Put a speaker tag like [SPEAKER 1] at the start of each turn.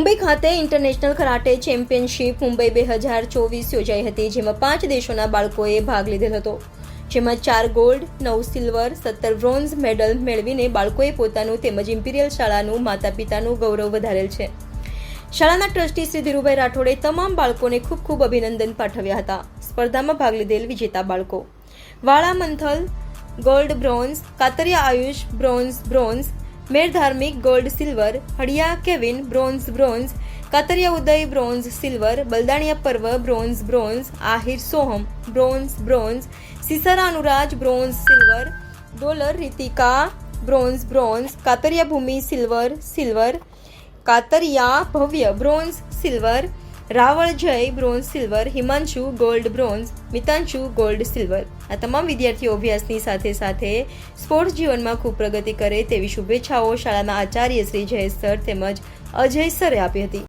[SPEAKER 1] ખાતે international karate championship Mumbai બે હજાર ચોવીસ યોજાઈ હતી, જેમાં પાંચ દેશોના બાળકોએ ભાગ લીધેલ હતો. જેમાં ચાર ગોલ્ડ, નવ સિલ્વર, સત્તર બ્રોન્ઝ મેડલ મેળવીને બાળકોએ પોતાનું તેમજ ઇમ્પિરિયલ શાળાનું માતા પિતાનું ગૌરવ વધારેલ છે. શાળાના ટ્રસ્ટી શ્રી ધીરુભાઈ રાઠોડે તમામ બાળકોને ખૂબ ખૂબ અભિનંદન પાઠવ્યા હતા. સ્પર્ધામાં ભાગ લીધેલ વિજેતા બાળકો. Vala Manthal, gold, bronze, Katariya Ayush, bronze bronze Mer Dharmik gold, silver, Haliya, Kevin, bronze bronze, Katariya Uday, bronze, silver, Baldaniya Parv, bronze bronze, Ahir, Soham, bronze bronze, Sisara, Anuraj, bronze, silver, Dolar, Ritika, bronze bronze, Katariya Bhumi, silver silver, Katariya Bhavya, bronze, silver Raval Jay bronze silver Himanshu gold bronze Mitanshu gold silver આ તમામ વિદ્યાર્થીઓ અભ્યાસની સાથે સાથે sports જીવનમાં ખૂબ પ્રગતિ કરે તેવી શુભેચ્છાઓ શાળાના આચાર્ય શ્રી જયેશ સર તેમજ અજય સરે આપી હતી.